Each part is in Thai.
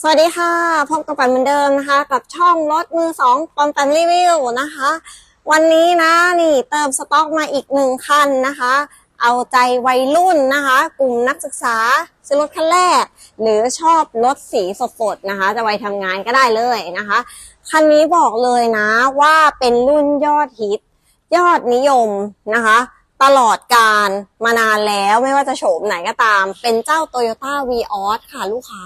สวัสดีค่ะ พบกับปันเหมือนเดิมนะคะ กับช่องรถมือสองปอมแปมรีวิวนะคะ วันนี้นะนี่เติมสต็อกมาอีกหนึ่งคันนะคะ เอาใจวัยรุ่นนะคะ กลุ่มนักศึกษาซื้อรถคันแรก หรือชอบรถสีสดๆนะคะ จะไปทำงานก็ได้เลยนะคะ คันนี้บอกเลยนะว่าเป็นรุ่นยอดฮิต ยอดนิยมนะคะตลอดการมานานแล้วไม่ว่าจะโฉมไหนก็ตาม เป็นเจ้า Toyota v ีออสค่ะลูกค้า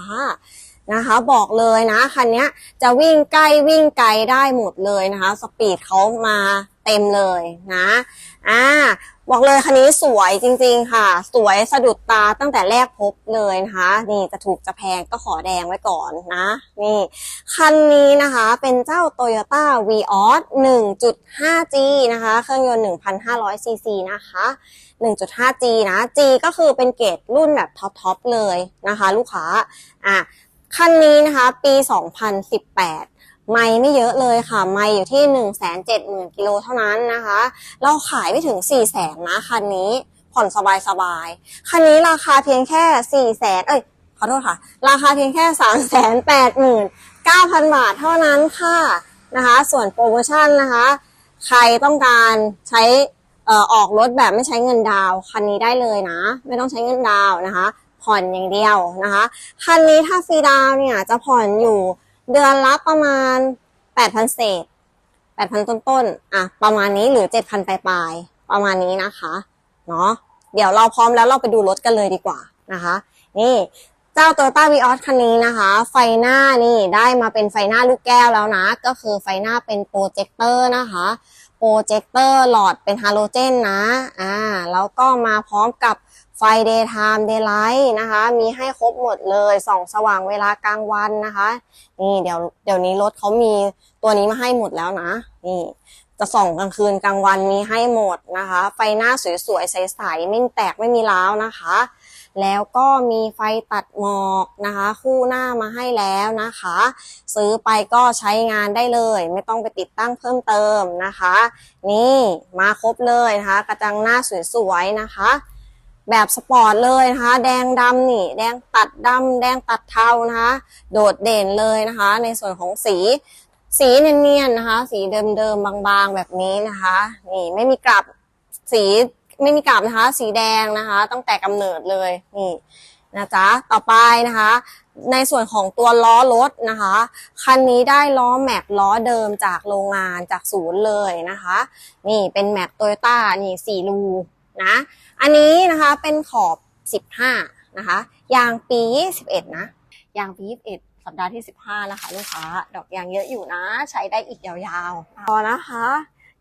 นะคะ บอกเลยนะคันนี้จะวิ่งใกล้วิ่งไกลได้หมดเลยนะคะ สปีดเขามาเต็มเลยนะอ่าบอกเลยคันนี้สวยจริงๆค่ะ สวยสะดุดตาตั้งแต่แรกพบเลยนะคะ นี่จะถูกจะแพงก็ขอแดงไว้ก่อนนะ นี่ คันนี้นะคะเป็นเจ้า Toyota v ีออส 1.5G นะคะ เครื่องยนต์ 1,500ซีซีนะคะ 1.5G นะ G ก็คือเป็นเกรดรุ่นแบบท็อปๆเลยนะคะ ลูกค้าอะ คันนี้นะคะ ปี 2018 ไม่ไม่เยอะเลยค่ะ ไม่อยู่ที่ 170,000กิโลเท่านั้นนะคะ เราขายไม่ถึง 400,000นะคันนี้ผ่อนสบายๆคันนี้ราคาเพียงแค่ 400,000 เอ้ย ขอโทษค่ะ ราคาเพียงแค่ 389,000 บาทเท่านั้นค่ะนะคะ ส่วนโปรโมชั่นนะคะ ใครต้องการใช้ออกรถแบบไม่ใช้เงินดาวคันนี้ได้เลยนะ ไม่ต้องใช้เงินดาวนะคะ ผ่อนอย่างเดียวนะคะคันนี้ถ้าฟรีดาวเนี่ยจะผ่อนอยู่เดือนละประมาณ 8,000 เศษ 8,000 ต้นๆอะประมาณนี้หรือ 7,000 ปลายๆประมาณนี้นะคะเนาะเดี๋ยวเราพร้อมแล้วเราไปดูรถกันเลยดีกว่านะคะ นี่เจ้า Toyota v ีออสคันนี้นะคะ ไฟหน้านี่ได้มาเป็นไฟหน้าลูกแก้วแล้วนะ ก็คือไฟหน้าเป็นโปรเจคเตอร์นะคะโปรเจคเตอร์หลอดเป็นฮาโลเจนนะอ่าแล้วก็มาพร้อมกับ ไฟ daytime daylight นะคะ มีให้ครบหมดเลยส่องสว่างเวลากลางวันนะคะ นี่เดี๋ยวเดี๋ยวนี้รถเขามีตัวนี้มาให้หมดแล้วนะ นี่จะส่องกลางคืนกลางวันมีให้หมดนะคะ ไฟหน้าสวยๆใสๆไม่แตกไม่มีร้าวนะคะ แล้วก็มีไฟตัดหมอกนะคะ คู่หน้ามาให้แล้วนะคะ ซื้อไปก็ใช้งานได้เลย ไม่ต้องไปติดตั้งเพิ่มเติมนะคะ นี่มาครบเลยนะคะ กระจังหน้าสวยๆนะคะ แบบสปอร์ตเลยนะคะ แดงดำนี่ แดงตัดดำแดงตัดเทานะคะ โดดเด่นเลยนะคะ ในส่วนของสี สีเนียนๆนะคะ สีเดิมๆบางๆแบบนี้นะคะ นี่ไม่มีกลับสีไม่มีกลับนะคะ สีแดงนะคะ ตั้งแต่กำเนิดเลยนี่นะจ๊ะต่อไปนะคะ ในส่วนของตัวล้อรถนะคะ คันนี้ได้ล้อแม็กล้อเดิมจากโรงงานจากศูนย์เลยนะคะ นี่เป็นแม็กโตโยต้านี่สี่รู นะ อันนี้นะคะเป็นขอบ 15 นะคะ ยางปี 21 นะ ยางปี 21 สัปดาห์ที่ 15นะคะลูกค้า ดอกยางเยอะอยู่นะ ใช้ได้อีกยาวๆ พอนะคะ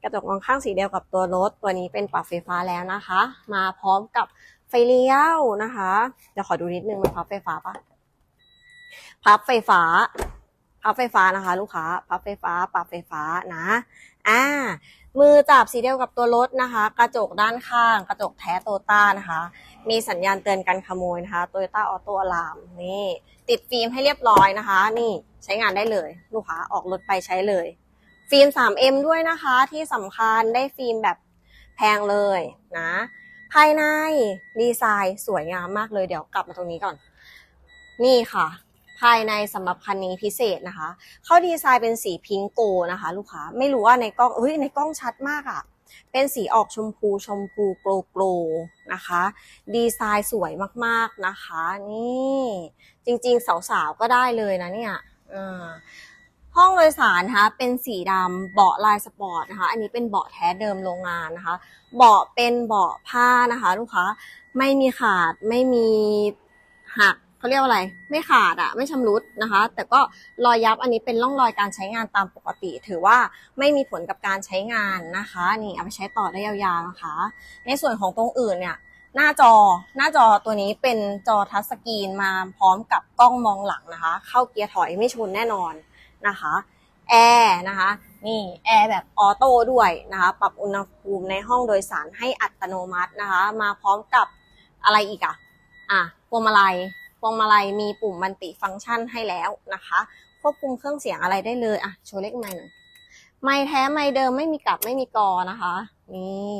กระจกมองข้างสีเดียวกับตัวรถ ตัวนี้เป็นปรับไฟฟ้าแล้วนะคะ มาพร้อมกับไฟเลี้ยวนะคะ เดี๋ยวขอดูนิดนึงมันพับไฟฟ้าปะพับไฟฟ้าพับไฟฟ้านะคะ ลูกค้าพับไฟฟ้าปรับไฟฟ้านะ อ่า มือจับสีเดียวกับตัวรถนะคะ กระจกด้านข้าง กระจกแท้โตต้านะคะ มีสัญญาณเตือนกันขโมยนะคะโตโยต้าออโต้อะลามนี่ ติดฟิล์มให้เรียบร้อยนะคะ นี่ใช้งานได้เลย ลูกค้าออกรถไปใช้เลย ฟิล์ม 3M ด้วยนะคะ ที่สำคัญได้ฟิล์มแบบแพงเลยนะ ภายในดีไซน์สวยงามมากเลยเดี๋ยวกลับมาตรงนี้ก่อน นี่ค่ะ ภายในสำหรับคันนี้พิเศษนะคะ เขาดีไซน์เป็นสีพิงโกนะคะ ลูกค้าไม่รู้ว่าในกล้องเฮ้ยในกล้องชัดมากอะ่ะเป็นสีออกชมพูชมพูโกลโกลนะคะ ดีไซน์สวยมากๆนะคะ นี่จริงๆ สาวๆ ก็ได้เลยนะเนี่ยอ่าห้องโดยสารนะคะเป็นสีดำเบาะลายสปอร์ตนะคะ อันนี้เป็นเบาะแท้เดิมโรงงานนะคะ เบาะเป็นเบาะผ้านะคะ ลูกค้าไม่มีขาดไม่มีหัก เขาเรียกว่าอะไร ไม่ขาดอะไม่ชำรุดนะคะ แต่ก็รอยยับอันนี้เป็นร่องรอยการใช้งานตามปกติ ถือว่าไม่มีผลกับการใช้งานนะคะ นี่เอาไปใช้ต่อได้ยาวๆนะคะ ในส่วนของตรงอื่นเนี่ยหน้าจอหน้าจอตัวนี้เป็นจอทัชสกรีนมาพร้อมกับกล้องมองหลังนะคะ เข้าเกียร์ถอยไม่ชนแน่นอนนะคะแอร์นะคะนี่แอร์แบบออโต้ด้วยนะคะปรับอุณหภูมิในห้องโดยสารให้อัตโนมัตินะคะ มาพร้อมกับอะไรอีกอะอะพวงมาลัย พวงมาลัยมีปุ่มมันติฟังก์ชันให้แล้วนะคะ ควบคุมเครื่องเสียงอะไรได้เลยอะโชว์เลขไม้หน่อยไม้แท้ไม้เดิมไม่มีกลับไม่มีกอนะคะ นี่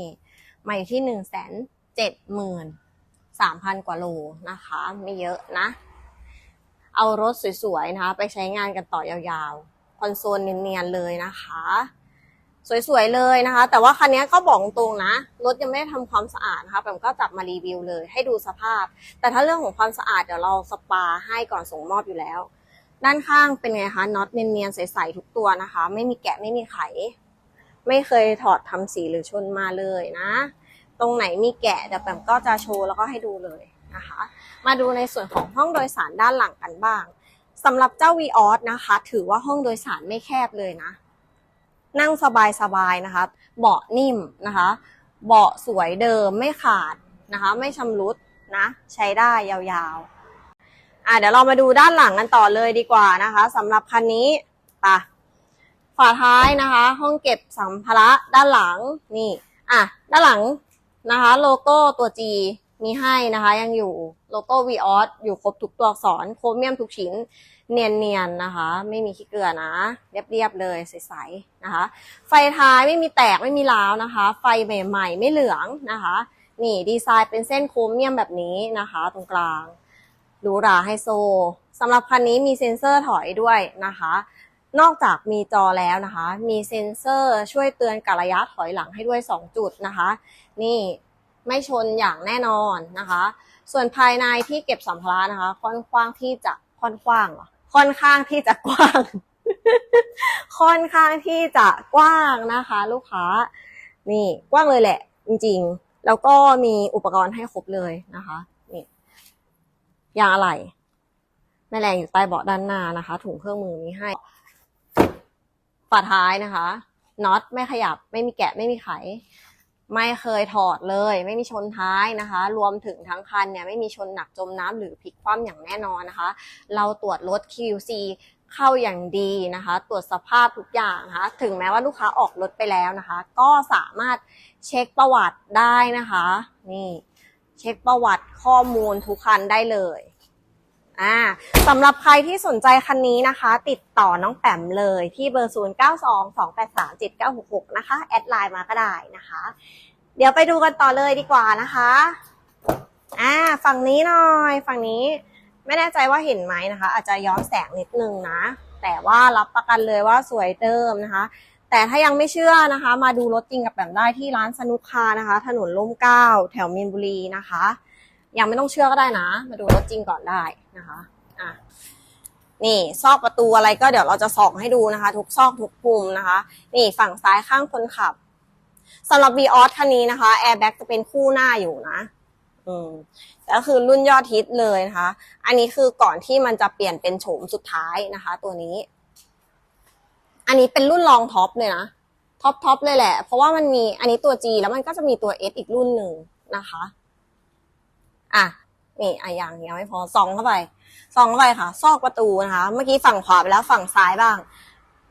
ไม้ที่หนึ่งแสนเจ็ดหมื่นสามพันกว่าโลนะคะ ไม่เยอะนะ เอารถสวยๆนะคะ ไปใช้งานกันต่อยาวๆ คอนโซลเนียนๆเลยนะคะ สวยๆเลยนะคะ แต่ว่าคันนี้ก็บอกตรงนะ รถยังไม่ได้ทำความสะอาดนะคะผมก็จับมารีวิวเลย ให้ดูสภาพ แต่ถ้าเรื่องของความสะอาดเดี๋ยวเราสปาให้ก่อนส่งมอบอยู่แล้ว ด้านข้างเป็นไงคะน็อตเนียนๆใสๆทุกตัวนะคะ ไม่มีแกะไม่มีไข ไม่เคยถอดทำสีหรือชนมาเลยนะ ตรงไหนมีแกะเดี๋ยวแปมก็จะโชว์แล้วก็ให้ดูเลยนะคะ มาดูในส่วนของห้องโดยสารด้านหลังกันบ้างสำหรับเจ้า v ีออสนะคะ ถือว่าห้องโดยสารไม่แคบเลยนะ นั่งสบายๆนะคะ เบาะนิ่มนะคะ เบาะสวยเดิมไม่ขาดนะคะ ไม่ชำรุดนะ ใช้ได้ยาวๆ อะเดี๋ยวเรามาดูด้านหลังกันต่อเลยดีกว่านะคะสำหรับคันนี้ปะฝาท้ายนะคะ ห้องเก็บสัมภาระด้านหลังนี่ อะ ด้านหลังนะคะ โลโก้ตัว G มีให้นะคะยังอยู่โลโก้ v ีออสอยู่ครบทุกตัวอักษรโครเมียมทุกชิ้นเนียนๆนะคะ ไม่มีขี้เกลือนะ เรียบๆเลยใสๆนะคะ ไฟท้ายไม่มีแตกไม่มีร้าวนะคะ ไฟใหม่ ๆ ไม่เหลืองนะคะ นี่ดีไซน์เป็นเส้นโครเมียมแบบนี้นะคะ ตรงกลางหรูหราไฮโซสำหรับคันนี้มีเซ็นเซอร์ถอยด้วยนะคะ นอกจากมีจอแล้วนะคะ มีเซ็นเซอร์ช่วยเตือนกระยะถอยหลังให้ด้วย 2 จุดนะคะ นี่ ไม่ชนอย่างแน่นอนนะคะ ส่วนภายในที่เก็บสัมภาระนะคะ ค่อนข้างที่จะค่อนข้างค่อนข้างที่จะกว้าง ค่อนข้างที่จะกว้างนะคะ ลูกค้า นี่กว้างเลยแหละ จริง ๆ แล้วก็มีอุปกรณ์ให้ครบเลยนะคะนี่ยางอะไหล่แม่แรงอยู่ใต้เบาะด้านหน้านะคะ ถุงเครื่องมือมีให้ฝาท้ายนะคะน็อตไม่ขยับไม่มีแกะไม่มีไข ไม่เคยถอดเลย ไม่มีชนท้ายนะคะ รวมถึงทั้งคันเนี่ยไม่มีชนหนักจมน้ำหรือพลิกคว่ำอย่างแน่นอนนะคะ เราตรวจรถ QC เข้าอย่างดีนะคะ ตรวจสภาพทุกอย่างนะคะ ถึงแม้ว่าลูกค้าออกรถไปแล้วนะคะ ก็สามารถเช็คประวัติได้นะคะ นี่ เช็คประวัติข้อมูลทุกคันได้เลย อ่าสำหรับใครที่สนใจคันนี้นะคะ ติดต่อน้องแปมเลยที่เบอร์ 0 9 2 2 8 3 7 9 6 6 นะคะ แอดไลน์มาก็ได้นะคะ เดี๋ยวไปดูกันต่อเลยดีกว่านะคะอ่าฝั่งนี้หน่อยฝั่งนี้ไม่แน่ใจว่าเห็นไหมนะคะ อาจจะย้อนแสงนิดนึงนะ แต่ว่ารับประกันเลยว่าสวยเดิมนะคะ แต่ถ้ายังไม่เชื่อนะคะ มาดูรถจริงกับแบบได้ที่ร้านสนุกคานะคะ ถนนร่มเก้าแถวมีนบุรีนะคะ ยังไม่ต้องเชื่อก็ได้นะ มาดูรถจริงก่อนได้นะคะอะนี่ซอกประตูอะไรก็เดี๋ยวเราจะส่องให้ดูนะคะ ทุกซอกทุกมุมนะคะ นี่ฝั่งซ้ายข้างคนขับสำหรับ v ีออสคันนี้นะคะแอร์แบ็กจะเป็นคู่หน้าอยู่นะอืมก็คือรุ่นยอดฮิตเลยนะคะ อันนี้คือก่อนที่มันจะเปลี่ยนเป็นโฉมสุดท้ายนะคะ ตัวนี้ อันนี้เป็นรุ่นรองท็อปเลยนะท็อปท็อปเลยแหละ เพราะว่ามันมีอันนี้ตัว G แล้วมันก็จะมีตัว S อีกรุ่นหนึ่งนะคะ อะนี่อะยังยังไม่พอส่องเข้าไปส่องเข้าไปค่ะ ซอกประตูนะคะ เมื่อกี้ฝั่งขวาไปแล้วฝั่งซ้ายบ้าง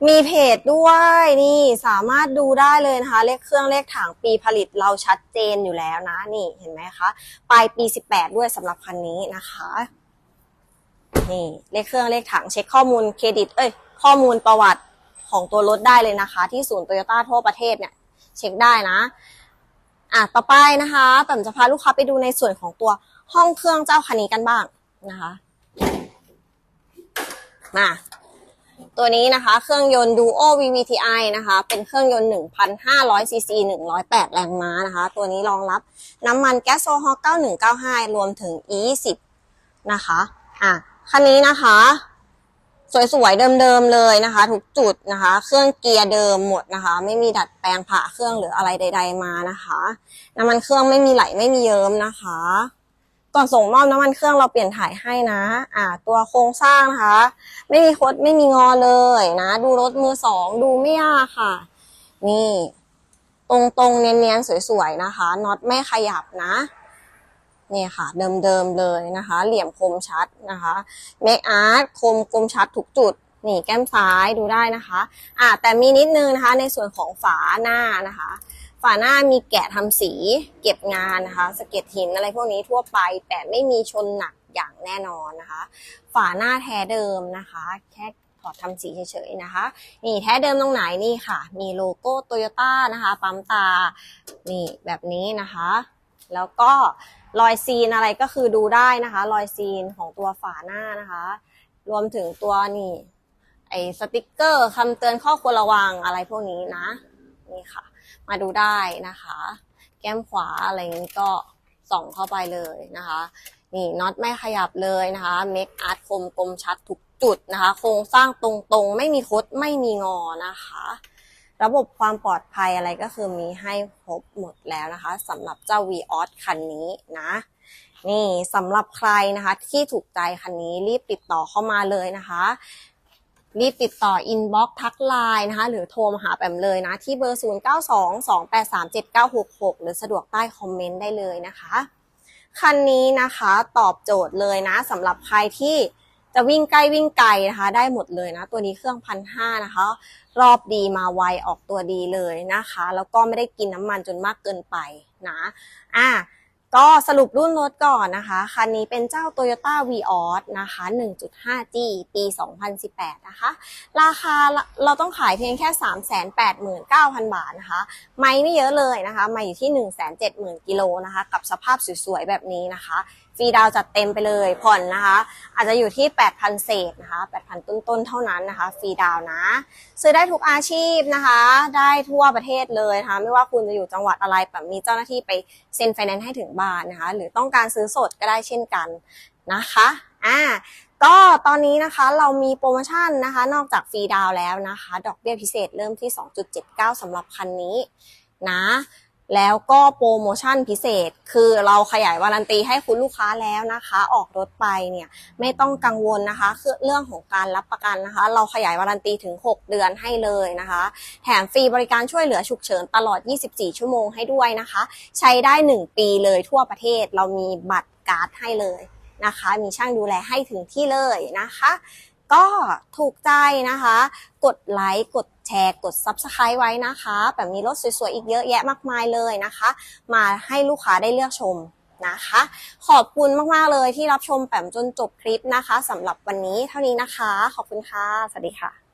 มีเพจด้วยนี่สามารถดูได้เลยนะคะ เลขเครื่องเลขถังปีผลิตเราชัดเจนอยู่แล้วนะ นี่เห็นไหมคะปลายปี 18 ด้วยสำหรับคันนี้นะคะนี่เลขเครื่องเลขถังเช็คข้อมูลเครดิต เอ้ย ข้อมูลประวัติของตัวรถได้เลยนะคะ ที่ศูนย์โตโยต้าทั่วประเทศเนี่ย เช็คได้นะ อะต่อไปนะคะแปมจะพาลูกค้าไปดูในส่วนของตัวห้องเครื่องเจ้าคันนี้กันบ้างนะคะมาตัวนี้นะคะ เครื่องยนต์ Duo VVTi นะคะ เป็นเครื่องยนต์ 1,500ซีซี108 แรงม้านะคะ ตัวนี้รองรับน้ำมันแก๊สโซฮอล9195 รวมถึง E20 นะคะ อะ คันนี้นะคะ สวยๆเดิมๆเลยนะคะ ทุกจุดนะคะ เครื่องเกียร์เดิมหมดนะคะ ไม่มีดัดแปลงผ่าเครื่องหรืออะไรใด ๆ มานะคะน้ำมันเครื่องไม่มีไหลไม่มีเยิ้มนะคะ ก่อนส่งมอบน้ำมันเครื่องเราเปลี่ยนถ่ายให้นะ อ่า ตัวโครงสร้างนะคะ ไม่มีคดไม่มีงอเลยนะ ดูรถมือสองดูไม่ยากค่ะ นี่ ตรงๆเนียนๆสวยๆนะคะน็อตไม่ขยับนะ นี่ค่ะเดิมๆเลยนะคะ เหลี่ยมคมชัดนะคะเมคอาร์ตคมคมชัดทุกจุดนี่แก้มซ้ายดูได้นะคะอ่าแต่มีนิดนึงนะคะในส่วนของฝาหน้านะคะ ฝาหน้ามีแกะทำสีเก็บงานนะคะสะเก็ดหินอะไรพวกนี้ทั่วไป แต่ไม่มีชนหนักอย่างแน่นอนนะคะ ฝาหน้าแท้เดิมนะคะ แค่ถอดทำสีเฉยๆนะคะ นี่แท้เดิมตรงไหนนี่ค่ะ มีโลโก้โตโยต้านะคะ ปั๊มตา นี่แบบนี้นะคะ แล้วก็รอยซีนอะไรก็คือดูได้นะคะ รอยซีนของตัวฝาหน้านะคะ รวมถึงตัวนี่ไอสติกเกอร์คำเตือนข้อควรระวังอะไรพวกนี้นะ นี่ค่ะ มาดูได้นะคะ แก้มขวาอะไรนี้ก็ส่องเข้าไปเลยนะคะ นี่น็อตไม่ขยับเลยนะคะเมคอาร์ตคมกลมชัดทุกจุดนะคะ โครงสร้างตรงๆ ไม่มีคดไม่มีงอนะคะ ระบบความปลอดภัยอะไรก็คือมีให้ครบหมดแล้วนะคะสำหรับเจ้า v ีออสคันนี้นะนี่สำหรับใครนะคะ ที่ถูกใจคันนี้รีบติดต่อเข้ามาเลยนะคะรีบติดต่ออินบ็อกทักไลน์นะคะ หรือโทรมาหาแปมเลยนะ ที่เบอร์ 0922837966 หรือสะดวกใต้คอมเมนต์ได้เลยนะคะ คันนี้นะคะตอบโจทย์เลยนะสำหรับใครที่ จะวิ่งใกล้วิ่งไกลนะคะ ได้หมดเลยนะ ตัวนี้เครื่องพันห้านะคะ รอบดีมาไวออกตัวดีเลยนะคะ แล้วก็ไม่ได้กินน้ำมันจนมากเกินไปนะอะก็สรุปรุ่นรถก่อนนะคะ คันนี้เป็นเจ้า Toyota v ีออสนะคะ 1.5G ปี 2018 นะคะ ราคาเราต้องขายเพียงแค่ 389,000 บาทนะคะ ไม่ไม่เยอะเลยนะคะม่อยู่ที่ 170,000 กิโลนะคะ กับสภาพสวยๆ แบบนี้นะคะ ฟรีดาวจัดเต็มไปเลยผ่อนนะคะ อาจจะอยู่ที่ 8,000 เศษนะคะ 8,000 ต้นๆ เท่านั้นนะคะฟรีดาวนะ ซื้อได้ทุกอาชีพนะคะ ได้ทั่วประเทศเลยนะคะไม่ว่าคุณจะอยู่จังหวัดอะไรแบบมีเจ้าหน้าที่ไปเซ็นไฟแนนซ์ให้ถึงบ้านนะคะ หรือต้องการซื้อสดก็ได้เช่นกันนะคะอ่าก็ตอนนี้นะคะเรามีโปรโมชั่นนะคะ นอกจากฟรีดาวแล้วนะคะ ดอกเบี้ยพิเศษเริ่มที่ 2.79สำหรับคันนี้นะ แล้วก็โปรโมชั่นพิเศษ คือเราขยายวารันตีให้คุณลูกค้าแล้วนะคะ ออกรถไปเนี่ยไม่ต้องกังวลนะคะ คือเรื่องของการรับประกันนะคะ เราขยายวารันตีถึง 6 เดือนให้เลยนะคะ แถมฟรีบริการช่วยเหลือฉุกเฉินตลอด 24 ชั่วโมงให้ด้วยนะคะ ใช้ได้ 1 ปีเลยทั่วประเทศเรามีบัตรการ์ดให้เลยนะคะ มีช่างดูแลให้ถึงที่เลยนะคะ ก็ถูกใจนะคะ กดไลค์กดแชร์กด Subscribe ไว้นะคะ แบบมีรถสวยๆ อีกเยอะแยะมากมายเลยนะคะ มาให้ลูกค้าได้เลือกชมนะคะ ขอบคุณมากๆเลยที่รับชมแปมจนจบคลิปนะคะสำหรับวันนี้เท่านี้นะคะ ขอบคุณค่ะ สวัสดีค่ะ